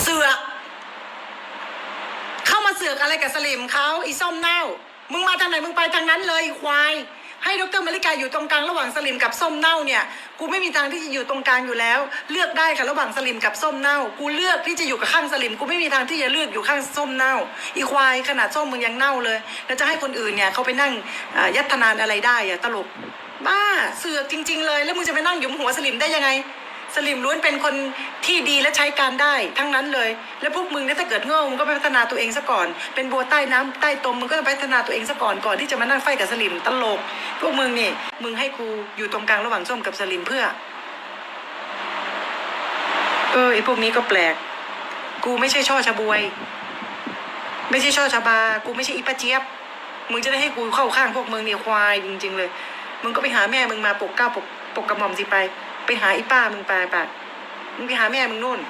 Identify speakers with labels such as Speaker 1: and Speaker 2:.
Speaker 1: เสือกเข้ามาเสือกอะไรกับสลิมเขาอีส้มเน่า มึงมาทางไหนมึงไปทางนั้นเลยควาย ให้ดรมาริกาอยู่ตรงกลางระหว่างสลิมกับส้มเน่าเนี่ย กูไม่มีทางที่จะอยู่ตรงกลางอยู่แล้ว เลือกได้ค่ะระหว่างสลิมกับส้มเน่า กูเลือกที่จะอยู่กับข้างสลิมกูไม่มีทางที่จะเลือกอยู่ข้างส้มเน่า อีควายขนาดส้มมึงยังเน่าเลย แล้วจะให้คนอื่นเนี่ยเขาไปนั่งยัดทนานอะไรได้อะตลกบ้าเสือกจริง ๆ เลย แล้วมึงจะไปนั่งหยุมหัวสลิมได้ยังไง สลิมล้วนเป็นคนที่ดีและใช้การได้ทั้งนั้นเลย แล้วพวกมึงเนี่ยถ้าเกิดโง่มึงก็ไปพัฒนาตัวเองซะก่อน เป็นบัวใต้น้ำใต้ตมมึงก็ต้องไปพัฒนาตัวเองซะก่อนก่อนที่จะมานั่งไฟกับสลิมตลก พวกมึงนี่มึงให้กูอยู่ตรงกลางระหว่างส้มกับสลิมเพื่อ เออไอพวกนี้ก็แปลก กูไม่ใช่ช่อชะบวย ไม่ใช่ช่อชะบา กูไม่ใช่อีปะเจี๊ยบ มึงจะได้ให้กูเข้าข้างพวกมึงเนี่ยควายจริง ๆ เลย มึงก็ไปหาแม่มึงมาปกเก้าปกปกกระหม่อมสิไป ไปหาอีป้ามึงไปไปมึงไปหาแม่มึงนู่น